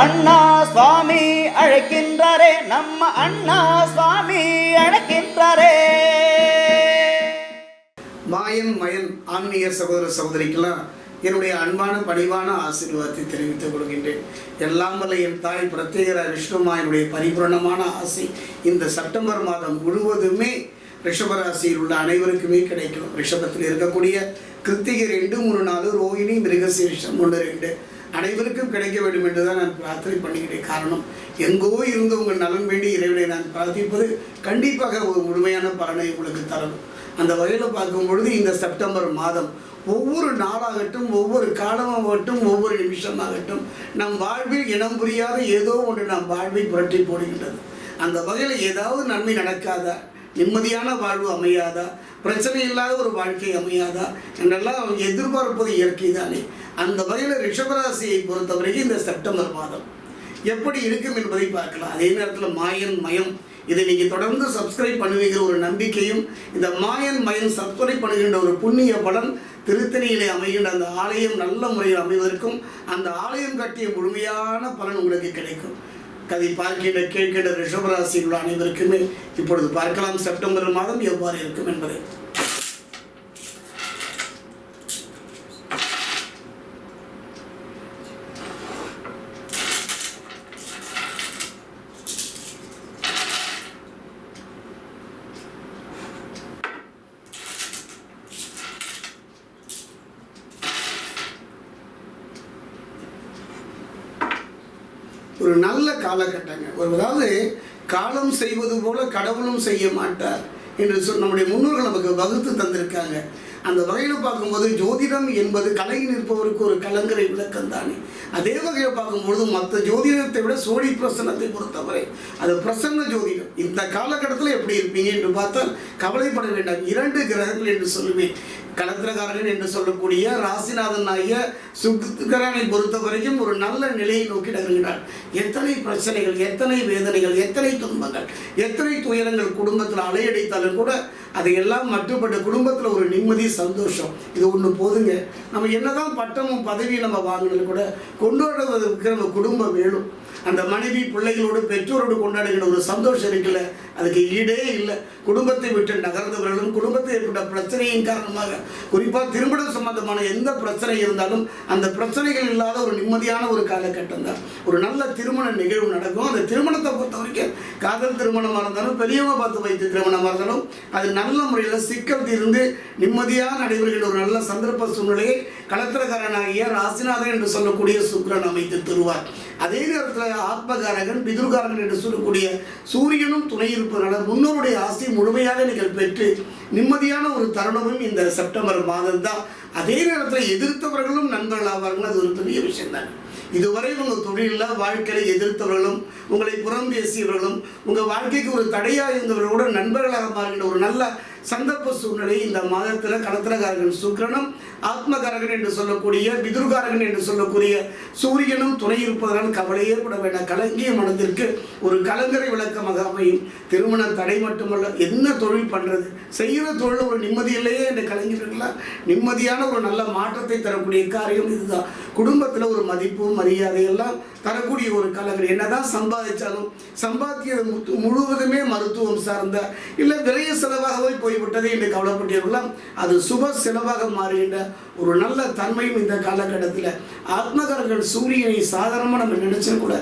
அண்ணா சுவாமி அழைக்கின்றாரே நம்ம அண்ணா சுவாமி அழைக்கின்றாரே. மாயன் மயன் ஆன்மீக சகோதர சகோதரிக்கெல்லாம் என்னுடைய அன்பான பணிவான ஆசீர்வாதத்தை தெரிவித்துக் கொள்கின்றேன். எல்லாம் வல்ல என் தாய் பிரத்யேகர விஷ்ணுமாயனுடைய பரிபூரணமான ஆசை இந்த செப்டம்பர் மாதம் முழுவதுமே ரிஷபராசியில் உள்ள அனைவருக்குமே கிடைக்கும் ரிஷபத்தில் இருக்கக்கூடிய கிருத்திகை ரெண்டு மூணு நாலு ரோஹிணி மிருகசீரிஷம் ஒன்று ரெண்டு. அனைவருக்கும் கிடைக்க வேண்டும் என்றுதான் நான் பிரார்த்தனை பண்ணுகிறேன் காரணம். எங்கோ இருந்து உங்கள் நலன் வேண்டி இறைவனை நான் பிரார்த்திப்பது கண்டிப்பாக ஒரு முழுமையான பலனை உங்களுக்கு தரும். அந்த வகையில் பார்க்கும் பொழுது இந்த செப்டம்பர் மாதம் ஒவ்வொரு நாளாகட்டும் ஒவ்வொரு காலமாகட்டும் ஒவ்வொரு நிமிஷமாகட்டும் நம் வாழ்வில் இனம் புரியாத ஏதோ ஒன்று நம் வாழ்வை புரட்டி போடுகின்றது. அந்த வகையில் ஏதாவது நன்மை நடக்காதா? நிம்மதியான வாழ்வு அமையாதா? பிரச்சனை இல்லாத ஒரு வாழ்க்கை அமையாதா? என்றெல்லாம் எதிர்பார்ப்பது இயற்கை தானே. அந்த வகையில் ரிஷபராசியை பொறுத்தவரைக்கும் இந்த செப்டம்பர் மாதம் எப்படி இருக்கும் என்பதை பார்க்கலாம். அதே நேரத்தில் மாயன் மயம். இதை நீங்கள் தொடர்ந்து சப்ஸ்கிரைப் பண்ணுவீங்கிற ஒரு நம்பிக்கையும் இந்த மாயன் மயன் சப்ஸ்கிரைப் பண்ணுகின்ற ஒரு புண்ணிய பலன் திருத்தணியிலே அமைகின்ற அந்த ஆலயம் நல்ல முறையில் அமைவதற்கும் அந்த ஆலயம் கட்டிய முழுமையான பலன் உங்களுக்கு கிடைக்கும். கதை பார்க்கின்ற கேட்கின்ற ரிஷபராசியில் உள்ள அனைவருக்குமே இப்பொழுது பார்க்கலாம். செப்டம்பர் மாதம் எவ்வாறு இருக்கும் என்பதை. ஒரு நல்ல காலகட்டங்க. ஒரு அதாவது காலம் செய்வது போல கடவுளும் செய்ய மாட்டார் என்று சொல் நம்முடைய முன்னோர்கள் நமக்கு வகுத்து தந்திருக்காங்க. அந்த வகையில் பார்க்கும்போது ஜோதிடம் என்பது கலையில் இருப்பவருக்கு ஒரு கலங்கரை விளக்கம் தானே அதே வகையில் பார்க்கும்பொழுது மற்ற ஜோதிடத்தை விட சோழி பிரசன்னத்தை பொறுத்தவரை அது பிரசன்ன ஜோதிடம். இந்த காலகட்டத்தில் எப்படி இருப்பீங்க என்று பார்த்தால் கவலைப்பட வேண்டாம். இரண்டு கிரகங்கள் என்று சொல்லுவேன். கலத்திரகாரன் என்று சொல்லக்கூடிய ராசிநாதன் ஆகிய சுக்கரனை பொறுத்த வரைக்கும் ஒரு நல்ல நிலையை நோக்கி நகர்கிறார். எத்தனை பிரச்சனைகள் எத்தனை வேதனைகள் எத்தனை துன்பங்கள் எத்தனை துயரங்கள் குடும்பத்தில் அலையடித்தாலும் கூட அதையெல்லாம் மட்டுப்பட்ட குடும்பத்தில் ஒரு நிம்மதி சந்தோஷம். இது ஒன்று போதுங்க. நம்ம என்னதான் பட்டமும் பதவியும் நம்ம வாங்கினாலும் கூட கொண்டாடுவதற்கு நம்ம குடும்பம் வேணும். அந்த மனைவி பிள்ளைகளோடு பெற்றோரோடு கொண்டாடுகிற ஒரு சந்தோஷம் இருக்குல்ல அதுக்கு ஈடே இல்லை. குடும்பத்தை விட்டு நகர்ந்தவர்களும் குடும்பத்தில் ஏற்பட்ட பிரச்சனையின் காரணமாக குறிப்பாக திருமணம் சம்பந்தமான எந்த பிரச்சனை இருந்தாலும் அந்த பிரச்சனைகள் இல்லாத ஒரு நிம்மதியான ஒரு காலகட்டம் தான். ஒரு நல்ல திருமண நிகழ்வு நடக்கும். அந்த திருமணத்தை பொறுத்த வரைக்கும் காதல் திருமணமாக இருந்தாலும் பெரியவங்க பார்த்து வைத்த திருமணமாக இருந்தாலும் அது நல்ல முறையில் சிக்கல் தீர்ந்து நிம்மதியாக நடைபெறுகிற ஒரு நல்ல சந்தர்ப்ப சூழ்நிலையை களத்திரக்காரனாகிய ராசிநாதன் என்று சொல்லக்கூடிய சுக்கரன் அமைத்து தருவார். அதே நேரத்தில் ஆத்மகாரகன் பிதுர்காரகன் என்று சொல்லக்கூடிய சூரியனும் துணை இருப்பதனால முன்னோருடைய ஆசை முழுமையாக நீங்கள் பெற்று நிம்மதியான ஒரு தருணமும் இந்த செப்டம்பர் மாதம் தான் அதே நேரத்தில் எதிர்த்தவர்களும் நண்பர்கள் ஆவார்கள். அது ஒரு பெரிய விஷயம் தான் இதுவரை உங்கள் தொழிலில் வாழ்க்கையை எதிர்த்தவர்களும் உங்களை புறம் பேசியவர்களும் உங்கள் வாழ்க்கைக்கு ஒரு தடையாக இருந்தவர்களோட நண்பர்களாக மாறுகின்ற ஒரு நல்ல சந்தர்ப்ப சூழ்நிலை இந்த மாதத்தில் கடத்திரகாரகன் சுக்கிரனும் ஆத்மகாரகன் என்று சொல்லக்கூடிய பிதுர்காரகன் என்று சொல்லக்கூடிய சூரியனும் துணை இருப்பதனால் கவலையே ஏற்பட வேண்டாம். கலங்கிய மனதிற்கு ஒரு கலங்கரை விளக்கமாக அமையும். திருமண தடை மட்டுமல்ல என்ன தொழில் பண்ணுறது செய்கிற தொழில் ஒரு நிம்மதி இல்லையே என்று கலங்கிருக்கலாம் நிம்மதியான ஒரு நல்ல மாற்றத்தை தரக்கூடிய காரியம் இதுதான். குடும்பத்தில் ஒரு மதிப்பு மரியாதை எல்லாம் தரக்கூடிய ஒரு கலங்கரை. என்னதான் சம்பாதிச்சாலும் சம்பாத்தியது முழுவதுமே மருத்துவம் சார்ந்த இல்லை விரைய செலவாகவே போய் போய்விட்டதே என்று கவலைப்பட்டீர்களாம் அது சுப செலவாக மாறுகின்ற ஒரு நல்ல தன்மையும் இந்த காலகட்டத்தில். ஆத்மகர்கள் சூரியனை சாதாரணமாக நம்ம நினைச்சா கூட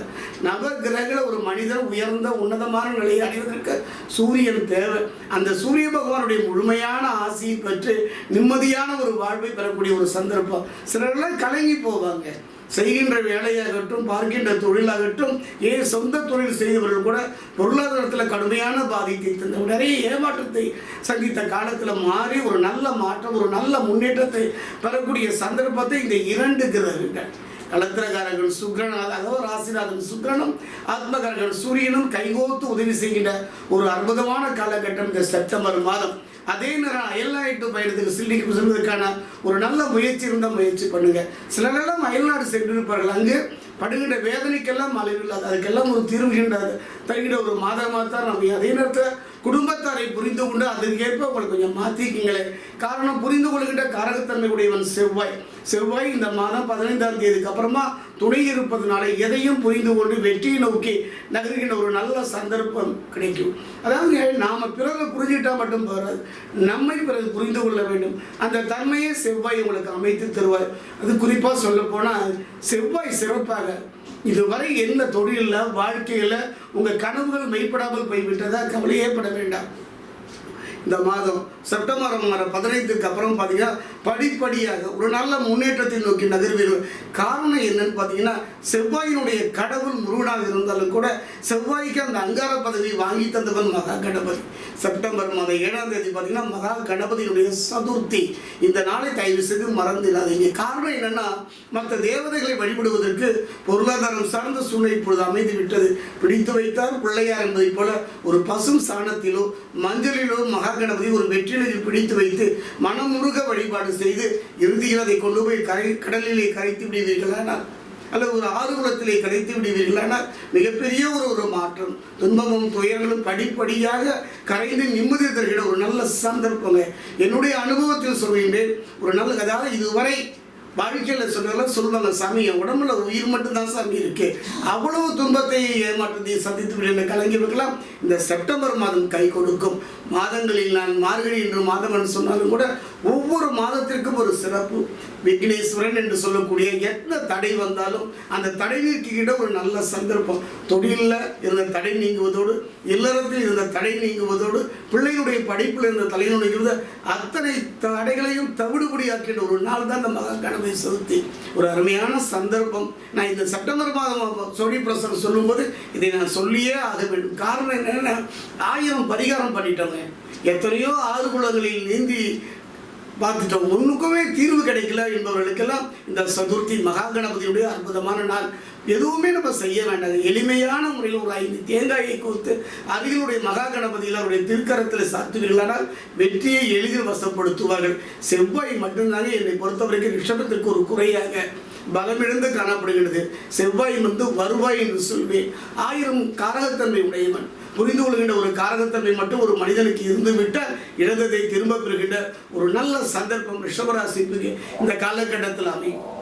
நவ கிரகங்கள ஒரு மனிதன் உயர்ந்த உன்னதமான நிலையை அடைவதற்கு சூரியன் தேவை. அந்த சூரிய பகவானுடைய முழுமையான ஆசையை பெற்று நிம்மதியான ஒரு வாழ்வை பெறக்கூடிய ஒரு சந்தர்ப்பம். சிலர்லாம் கலங்கி போவாங்க. செய்கின்ற வேலையாகட்டும் பார்க்கின்ற தொழிலாகட்டும் ஏன் சொந்த தொழில் செய்தவர்கள் கூட பொருளாதாரத்தில் கடுமையான பாதித்தை தந்த நிறைய ஏமாற்றத்தை சந்தித்த காலத்தில் மாறி ஒரு நல்ல மாற்றம் ஒரு நல்ல முன்னேற்றத்தை பெறக்கூடிய சந்தர்ப்பத்தை இந்த இரண்டு கிரகங்கள் களத்திரகாரர்கள் சுக்கிரன் அதாவது ராசிநாதன் சுக்ரனும் ஆத்மகாரர்கள் சூரியனும் கைகோத்து உதவி செய்கின்ற ஒரு அற்புதமான காலகட்டம் இந்த செப்டம்பர் மாதம். அதே நேரம் அயல்நாட்டு பயணத்துக்கு சில்லிக்கு செல்வதற்கான ஒரு நல்ல முயற்சி இருந்தால் முயற்சி பண்ணுங்க. சிலரெல்லாம் அயல்நாடு சென்றிருப்பார்கள். அங்கு படுகின்ற வேதனைக்கெல்லாம் அளவில்லாது அதுக்கெல்லாம் ஒரு தீர்வுகின்ற தருகின்ற ஒரு மாதமாக தான் நம்ம அதே நேரத்தில் குடும்பத்தாரை புரிந்து கொண்டு அதற்கேற்ப உங்களை கொஞ்சம் மாற்றிக்கிங்களேன் காரணம் புரிந்து கொள்கின்ற காரகத்தன்மை உடையவன் செவ்வாய். செவ்வாய் இந்த மாதம் பதினைந்தாம் தேதிக்கு அப்புறமா துணை இருப்பதனால எதையும் புரிந்து கொண்டு வெற்றியை நோக்கி நகர்கின்ற ஒரு நல்ல சந்தர்ப்பம் கிடைக்கும். அதாவது நாம் பிறரை புரிஞ்சுக்கிட்டா மட்டும் போகாது நம்மை பிறகு புரிந்து கொள்ள வேண்டும். அந்த தன்மையை செவ்வாய் உங்களுக்கு அமைத்து தருவார். அது குறிப்பாக சொல்ல போனால் செவ்வாய் சிறப்பாக இதுவரை என்ன தொழிலில் வாழ்க்கையில் உங்கள் கனவுகள் மெய்ப்படாமல் போய்விட்டதா? கவலையே பட வேண்டாம். இந்த மாதம் செப்டம்பர் மாதம் பதினைந்துக்கு அப்புறம் பார்த்தீங்கன்னா படிப்படியாக ஒரு நல்ல முன்னேற்றத்தை நோக்கி நகர்வீர்கள். காரணம் என்னன்னு பார்த்தீங்கன்னா செவ்வாயினுடைய கடவுள் முருகனாக இருந்தாலும் கூட செவ்வாய்க்கு அந்த அங்கார பதவி வாங்கி தந்தவன் மகா கணபதி. செப்டம்பர் மாதம் ஏழாம் தேதி பார்த்தீங்கன்னா மகா கணபதியினுடைய சதுர்த்தி. இந்த நாளை தயவு செய்து மறந்துடாதீங்க. காரணம் என்னன்னா மற்ற தேவதைகளை வழிபடுவதற்கு பொருளாதாரம் சார்ந்த சூழ்நிலை இப்பொழுது அமைந்து விட்டது பிடித்து வைத்தார் பிள்ளையார் என்பதை போல ஒரு பசும் சாணத்திலோ மஞ்சளிலோ மகா கணபதி ஒரு வெற்றிலையில் பிடித்து வைத்து மனமுருக வழிபாடு செய்து இறுதியில் அதை கொண்டு போய் கரை கடலிலே கரைத்து விடுவீர்களானால் அல்லது ஒரு ஆறுகுளத்திலே கரைத்து விடுவீர்களானால் மிகப்பெரிய ஒரு ஒரு மாற்றம். துன்பமும் துயரங்களும் படிப்படியாக கரைந்து நிம்மதி தருகிற ஒரு நல்ல சந்தர்ப்பங்க. என்னுடைய அனுபவத்தில் சொல்கின்றேன். ஒரு நல்ல அதாவது இதுவரை வாழ்க்கையில் சொன்னதெல்லாம் சொல்லுவாங்க சாமி என் உடம்புல உயிர் மட்டும்தான் சாமி இருக்கு. அவ்வளவு துன்பத்தை ஏமாற்றத்தை சந்தித்து விட கலைஞர்களுக்கெல்லாம் இந்த செப்டம்பர் மாதம் கை கொடுக்கும். மாதங்களில் நான் மார்கழி என்று மாதம் என்று சொன்னாலும் கூட ஒவ்வொரு மாதத்திற்கும் ஒரு சிறப்பு. விக்னேஸ்வரன் என்று சொல்லக்கூடிய எந்த தடை வந்தாலும் அந்த தடை நீக்கிக்கிட்ட ஒரு நல்ல சந்தர்ப்பம். தொழிலில் இருந்த தடை நீங்குவதோடு இல்லறத்தில் இருந்த தடை நீங்குவதோடு பிள்ளைகளுடைய படிப்பில் இருந்த தலை இருந்த அத்தனை தடைகளையும் தவிடுபடியாக்கின்ற ஒரு நாள் தான் அந்த மகா கடமை சதுர்த்தி. ஒரு அருமையான சந்தர்ப்பம். நான் இந்த செப்டம்பர் மாதம் சோழி பிரசனம் சொல்லும்போது இதை நான் சொல்லியே ஆக வேண்டும். காரணம் என்னென்னா ஆயிரம் பரிகாரம் எத்தனையோ ஆறு குளங்களில் நீந்தி பார்த்துட்டோம். ஒன்றுக்குமே தீர்வு கிடைக்கல என்பவர்களுக்கெல்லாம் இந்த சதுர்த்தி மகா கணபதியுடைய அற்புதமான நாள். எதுவுமே நம்ம செய்ய வேண்டாம். எளிமையான முறையில் ஒரு ஐந்து தேங்காயை கோர்த்து அருகிலுடைய மகா கணபதியில் அவருடைய திருக்கரத்தில் சாத்துவீர்களானால் வெற்றியை எளிதில் வசப்படுத்துவார்கள். செவ்வாய் மட்டும்தானே என்னை பொறுத்தவரைக்கும் ரிஷபத்திற்கு ஒரு குறையாக பலமிழந்து காணப்படுகிறது. செவ்வாய் வந்து வருவாய் என்று சொல்வேன். ஆயிரம் காரகத்தன்மை உடையவன். புரிந்து கொள்கின்ற ஒரு காரகத்தன்மை மட்டும் ஒரு மனிதனுக்கு இருந்துவிட்டால் இழந்ததை திரும்ப பெறுகின்ற ஒரு நல்ல சந்தர்ப்பம் ரிஷபராசிக்கு இந்த காலகட்டத்தில் அமையும்.